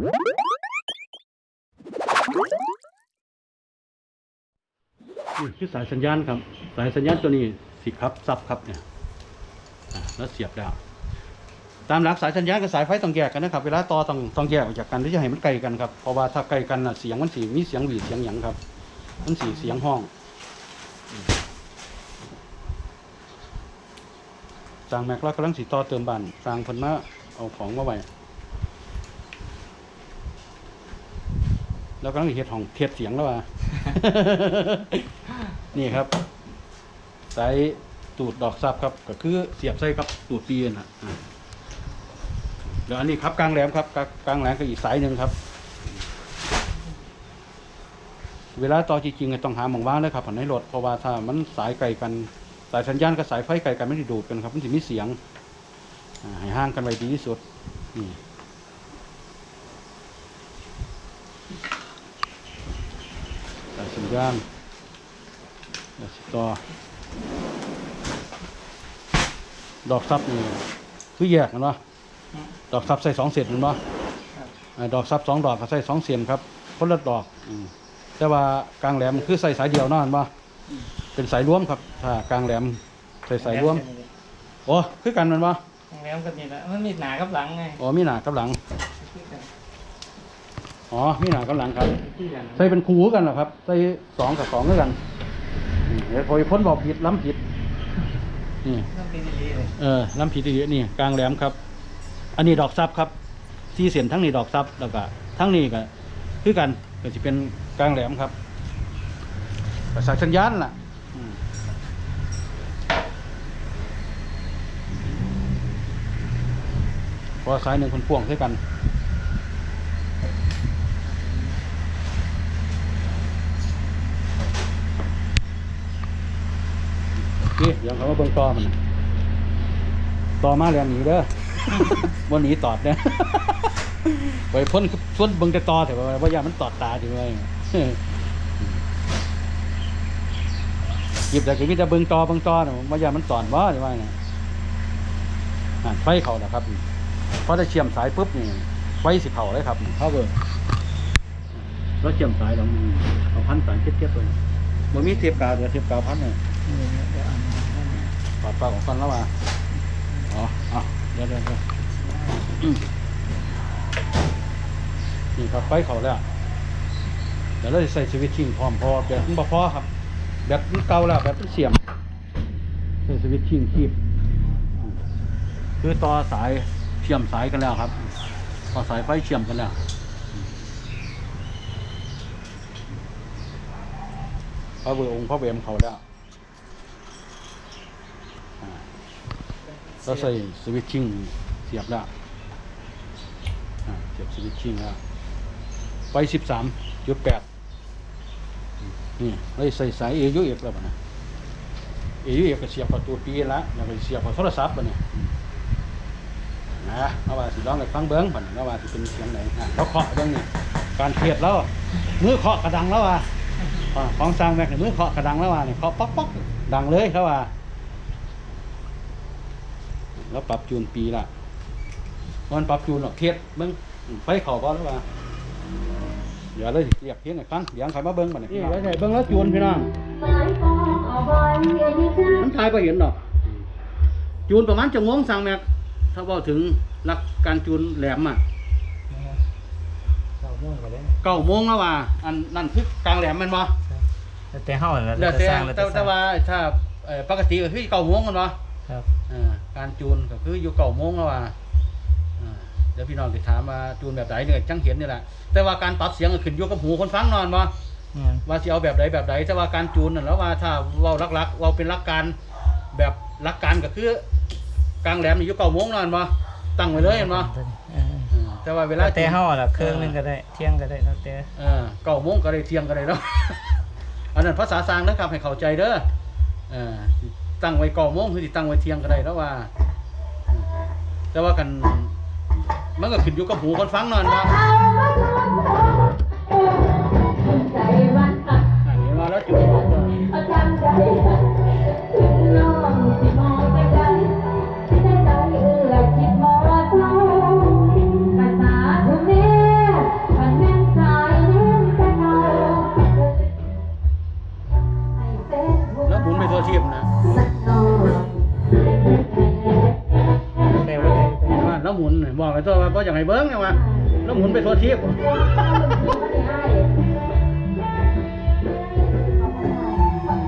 นี่คือสายสัญญาณครับ สายสัญญาณตัวนี้สิครับซับครับเนี่ยแล้วเสียบดาวตามหลักสายสัญญาณกับสายไฟต้องแยกกันนะครับเวลาต่อต้องต้องแยกออกจากกันที่จะให้มันไกลกันครับเพราะว่าถ้าไกลกันน่ะเสียงมันสีมีเสียงหวีดเสียงหยังครับ มันสีเสียงห้องสร้างแม็กแล้วกำลังสีต่อเติมบันสร้างเพิ่นมาเอาของมาไว้ แล้วกำลังสิเฮ็ดห้องเทียดเสียงแล้วว่า นี่ครับสายตูดดอกซับครับ ก็คือเสียบใส่กับตูดปีนอะอ่าเดี๋ยวอันนี้ครับกลางแหลมครับกลางกลางแหลมก็อีกสายหนึ่งครับ เวลาต่อจริงๆก็ต้องหาหมองว่างเลยครับผ่านให้รถเพราะว่าถ้ามันสายไกลกันสายสัญญาณกับสายไฟไกลกันไม่ได้ดูดกันครับ มันจะมีเสียงอ่าให้ห่างกันไว้ดีที่สุดนี่สา ยสัญญาณแล้วสิต่อดอกซับนี่คือแยกกันวะดอกซับใส่สองเศษมันวะอ่าดอกซับสองดอกก็ใส่สองเสียนครับคนละดอกอืมแต่ว่ากลางแหลมคือใส่สายเดียวเนั่นวะเป็นสายรวมครับถ้ากลางแหลมใส่สายรวมโอ้คือกันแมันวะแหลมกันนี่แหละมันมีหนากับหลังไงอ๋อมีหน้ากับหลังคือกัน อ๋อมีหนากับหลังครับที่กันใส่เป็นคูกันเหรอครับ ใส่สองกับสองด้วยกันเดี๋ยวพอพ้นบอกผิดล้ำผิดนี่เออล้ำผิดอีกนี่กลางแหลมครับ อันนี้ดอกซับครับที่เสียนทั้งนี้ดอกซับแล้วก็ทั้งนี้ก็คือกันก็จะเป็นกลางแหลมครับก็สายสัญญาณล่ะพอสายหนึ่งคนพ่วงด้วยกัน นี่เดี๋ยวเขามาเบิ่งต่อมันน่ะต่อมาเรียนหนีเด้อ วันหนีตอดเนี่ยไปพ้นพ้นเบิ่งแต่ต่อแต่ว่าว่าอย่ามันตอดตาดีไว้หยิบแต่ก็มีแต่เบิ่งต่อเบิ่งต่อน่ะว่าอย่ามันตอดว่าดีไว้น่ะอะไฟเขาแล้วครับพอได้เชื่อมสายปุ๊บนี่ไฟสิเขาเลยครับเข้าเบิ่งแล้วเชื่อมสายแล้วเอาพันสายเก็บๆเลยมันมีเทียบกาวเดี๋ยวเทียบกาวพันเนี่ย นี่เดี๋ยวเอามาให้หน่อยปาดปาของฟันแล้วมาอ๋ออะเดี๋ยวเดี๋ยวเดี๋ยวนี่ครับไฟเขาแล้วเดี๋ยวเราจะใส่สวิตชิ่งพร้อมพอแบบมันบ่พอครับ แบบมันเก่าแล้วแบบมันเสียมใส่สวิตชิ่งคีบคือต่อสายเชื่อมสายกันแล้วครับต่อสายไฟเชื่อมกันแล้วพระเบอร์องค์พระเวมเขาแล้ว เราใส่สวิตชิ่งเสียบแล้วเสียบสวิตชิ่งแล้วไฟสิบสามจุดแปดนี่เราใส่สายเอยูเอกแล้วนะเอยูเอกก็เสียบกับตัวปีละแล้วก็เสียบกับโทรศัพท์ปเนี่ยนะเอาว่าสิลองให้ฟังเบิ้งปะเนี่ยเอาว่าสิเป็นเสียงไหนอะเขาเคาะเบิ้งนี่การเทียดแล้วมือเคาะกระดังแล้วว่ะของสร้างแม็กเนี่ยมือเคาะกระดังแล้วว่ะเนี่ยเคาะป๊อกป๊อกดังเลยเขาว่า แล้วปรับจูนปีละมันปรับจูนหรอกเทียดเบิ้งไฟเข่าบ่แล้วว่าเดี๋ยวเลยเรียกเพียงหน่อยฟังเดี๋ยวใครมาเบิ้งบ่เนี่ยนี่เดี๋ยวใส่เบิ้งแล้วจูนพี่น้องมันทายไปเห็นดอกจูนประมาณจะงงสั่งแม็กถ้าเว่าถึงหลักการจูนแหลมอะเราม่วงกันเลยเก้าโมงแล้วว่า อันนั่นคือกลางแหลมแมันบ่แต่เฮาแล้วแล้วแต่สร้างแล้วแต่แต่สแต่ร้างว่าถ้าเอ่อปกติก็คือเก้าโมงกันบ่ครับอ่า การจูนก็คืออยู่เก่าโมงแล้วว่าอ่าเดี๋ยวพี่น้องติถามว่าจูนแบบไหนเนี่ยจังเห็นนี่แหละแต่ว่าการปรับเสียงก็ขึ้นอยู่กับหูคนฟังนอนบ่เนี่ยว่าสิเอาแบบใดแบบใดแต่ว่าการจูนนั่นแล้วว่าถ้าเว้าลักๆเว้าเป็นหลักการแบบหลักการก็คือกลางแหลมนี่อยู่เก่าโมงนอนบ่ตั้งไว้เลยเห็นบ่เอออ่าแต่ว่าเวลาแล้วแต่จูนเฮาล่ะเครื่องหนึงก็ได้เที่ยงก็ได้แล้วแต่เออเก่าโมงก็ได้เที่ยงก็ได้เนาะอันนั้นภาษาสร้างนะครับให้เข้าใจเด้อเออสิ ตั้งไว้ก่อโมงคือติตั้งไว้เที่ยงก็ได้แล้วว่า แต่ว่ากันมันก็ขึ้นอยู่กับหูคนฟังนอนว่า มุนไปทั่วทิพย์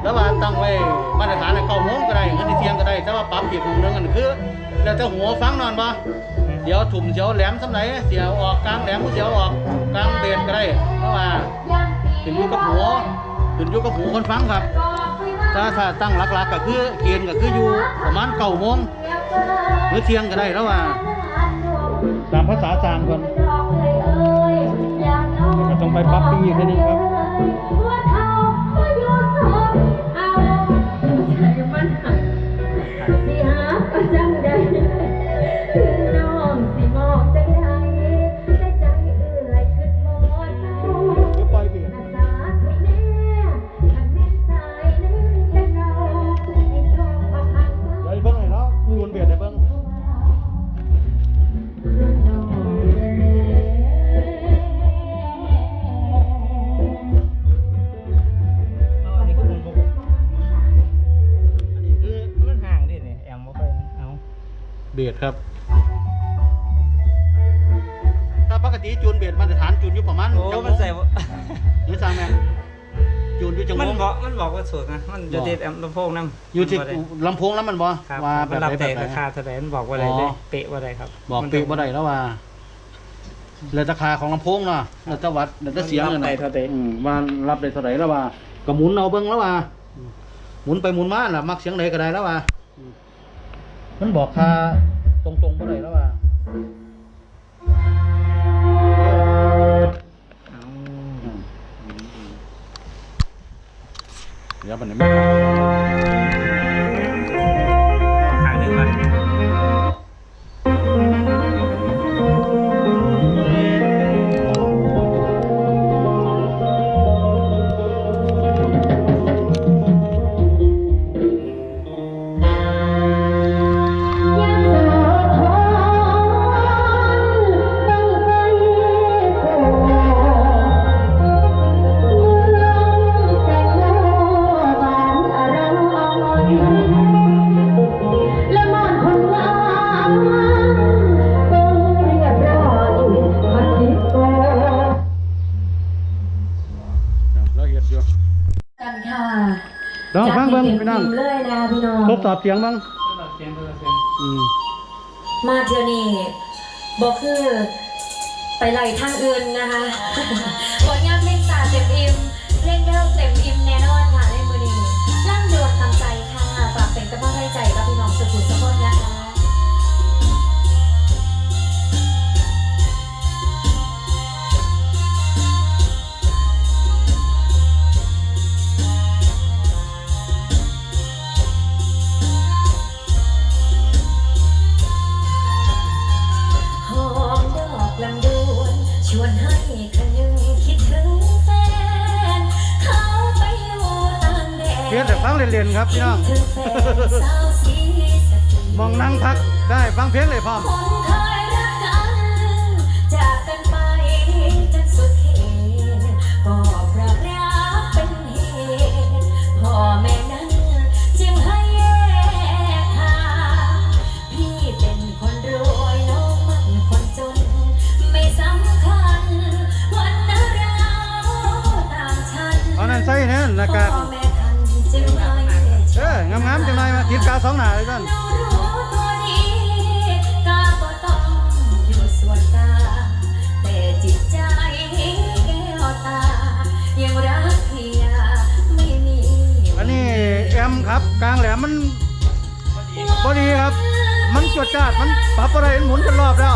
แล้วว่าตั้งไว้มาตรฐานเก้าโมงก็ได้เงินที่เที่ยงก็ได้ แต่ว่าปรับอีกหนึ่งนึงอันคือ แล้วแต่หัวฟังนอนบ่เดี๋ยวถุ่มเสียวแหลมสำไหนเสียวออกกลางแหลมเสียวออกกลางเบนก็ได้เพราะว่าขึ้นอยู่กับหัวขึ้นอยู่กับหูคนฟังครับถ้าถ้าตั้งหลักๆก็คือเกณฑ์ก็คืออยู่ประมาณเก้าโมงหรือเที่ยงก็ได้แล้วว่าตามภาษาจางคน ลงไปปรับปรุงอีกทีนึงครับ มันวะบอกมันบอกว่าสุดนะมันอยู่ที่แอมลำโพงนำอยู่ที่ลำโพงแล้วมันบ่ครับว่าแบมันบรับไหนแบแต่บไหนราคาเท่าไหร่มันบอกว่าอะไรอ๋อเลยเป๊ะว่าอะไรครับ บอกเป๊ะบ่ได้แล้วว่าแล้วราคาของลำโพงเนาะแล้วแต่วัดแล้วแต่เสียงมันรับเนาะได้เท่าใดอืมว่ารับได้เท่าไหร่แล้วว่าก็หมุนเอาเบิ่งแล้วว่าหมุนไปหมุนมาล่ะมักเสียงใดก็ได้แล้วว่ามันบอกค่าตรงๆบ่ได้แล้วว่าเอา เดี๋ยว เสียงบ้างเสียงตัวเสียงอืมมาเที่ยวนี้บอกคือไปไล่ทางอื่นนะคะ ครับพี่น้องคิดถึงแฟนสาวสีสะเกษมองนั่งพักได้ฟังเพลงเลยพร้อมคนเค ครับ กลางแหลมมันพอดีครับ มันจวดจ้าดมันปรับอะไรมันหมุนจนรอบแล้ว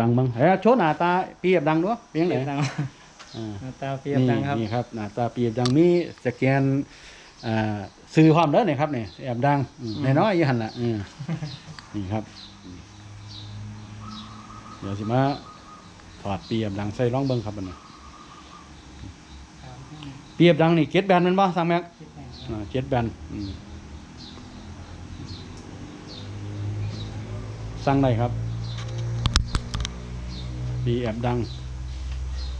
ดังบ้างเฮ้ยโชว์หน้าตาเปีแอบดังด้วยเพียงไหนเปียบดังอ่าตาเปียบดังครับนี่ครับหน้าตาเปีแอบดังมีสแกนอ่าซื้อความเด้อนี่ครับนี่แอบดังอืมอืมน้อยยี่หันละนี่ครับ เดี๋ยวสิมาถอดเปีแอบดังใส่ร่องเบิ้งครับอันนี้ปีแอบดังนี่เจ็ดแบนมันบ่สามแม็กเจ็ดแบนสั่งได้ครับ ปีแอบดัง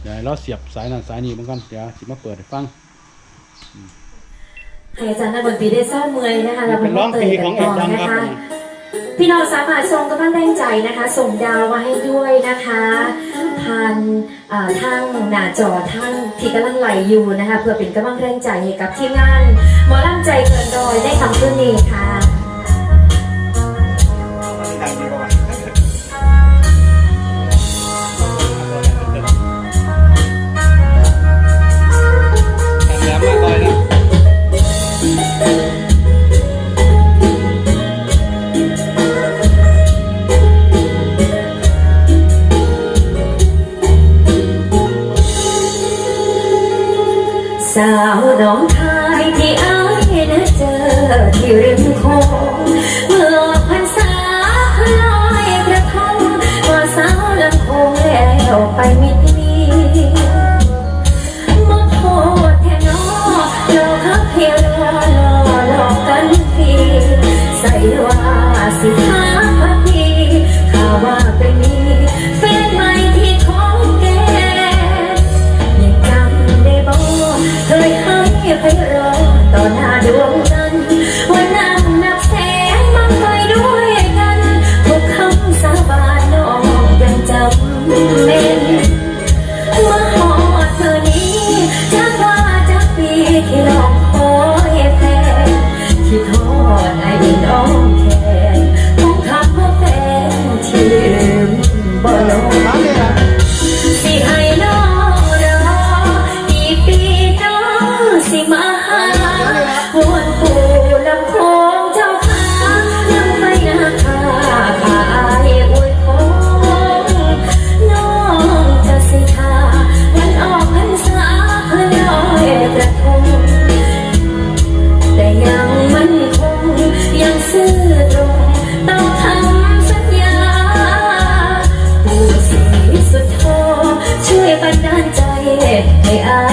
เดี๋ยวเราเสียบสายนั้นสายนี้เหมือนกันเดี๋ยวสิมาเปิดให้ฟังให้อาจารย์นักดนตรีได้เศร้าเมื่อยนะคะแล้วเป็นร้องปีของแอบดังครับพี่น้องสามารถส่งกำลังแรงใจนะคะ ส่งดาวมาให้ด้วยนะคะผ่านอ่าทางหน้าจอทางที่กำลังไหลอยู่นะคะ เพื่อเป็นกำลังแรงใจให้กับทีมงานหมอลำใจเกินร้อยได้คำขึ้นนี้ค่ะาวหน้องคายที่อายนะเจอที่ริม ใ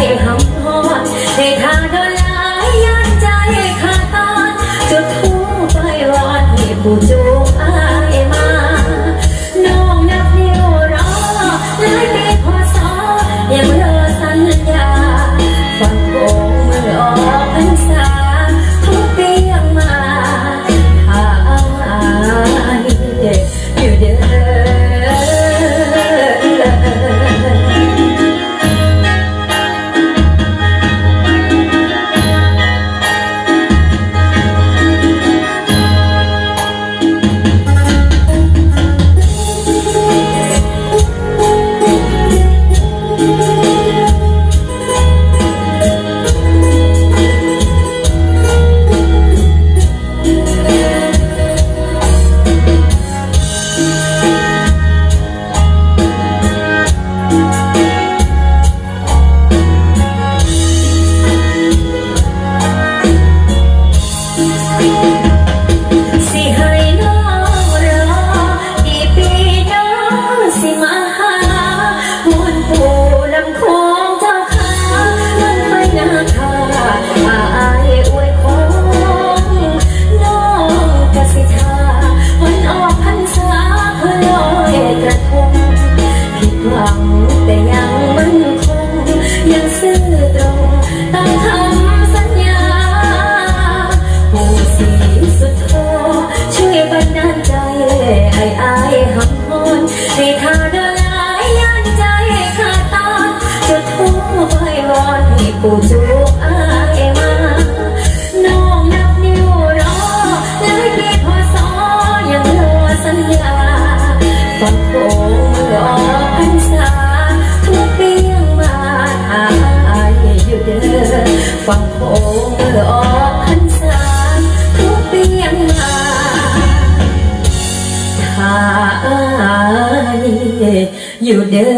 อยู่เด้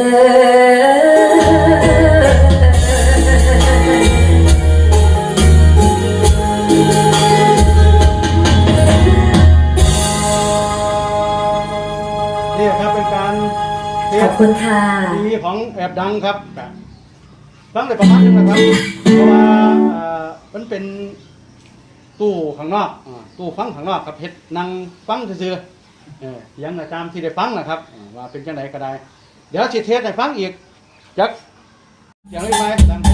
อนี่ครับเป็นการเทขอบคุณค่ะ ดีของแอบดังครับฟังได้ประมาณนึงนะครับ เพราะว่าเอ่อมันเป็นตู้ข้างนอกอ่าตู้ฟังข้างนอกครับเฮ็ดนั่งฟังซื่อๆเออยังอาจารย์ที่ได้ฟังนะครับอ่าว่าเป็นจังไดก็ได้ เดี๋ยวสิเทศให้ฟังอีกจักอย่างไรไห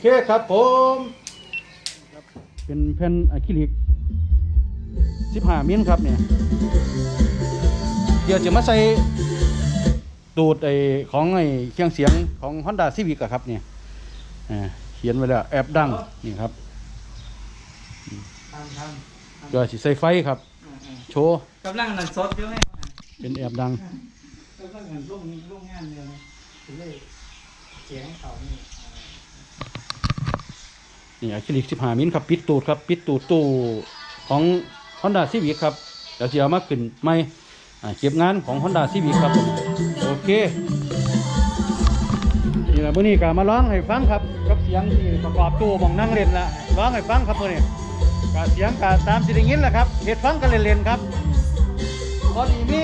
เคครับผมเป็นแผ่นอะคริลิก15มิลครับเนี่ยเดี๋ยวจะมาใส่ตูดไอ้ของไอ้เครื่องเสียงของ Honda Civic อะครับเนี่ยอ่าเขียนไว้แล้วแอบดังนี่ครับเดี๋ยวสิใส่ไฟครับ โชว์กำลังนั่นสดอยู่ไงเป็นแอบดังกำลังนั่นลงลงงานเดียวนะถึงได้เสียงเขานี่ นี่อะคริลิก15มิลครับปิดตูดครับปิดตูดตู้ของ Honda Civic ครับเดี๋ยวจะเอามาขึ้นไม่เก็บงานของ Honda Civic ครับโอเคนี่แหละมื่อนี้ก็มาร้องให้ฟังครับกับเสียงที่ประกอบตู้มองนั่งเล่นละร้องให้ฟังครับมื่อนี้ก็เสียงก็ตามสิได้ยินแหละครับเฮ็ดฟังกันเล่นๆครับตอนนี้มี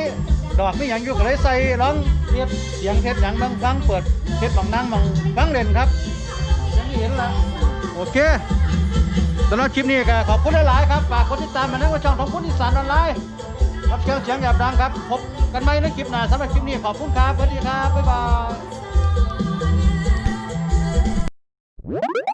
ดอกไมีหยังอยู่ก็เลยใส่ร้องเฮ็ดเสียงเฮ็ดหยังบางฟังเปิดเฮ็ดบางนั่งบางฟังเล่นครับย่างที่เห็นละ โอเคสำหรับคลิปนี้ก็ขอบคุณหลายๆครับฝากกดติดตามมาในช่องของคุณอีสานออนไลน์รับเชียงเสียงหยาบดังครับพบกันใหม่ในคลิปหน้าสำหรับคลิปนี้ขอบคุณครับสวัสดีครับบ๊ายบาย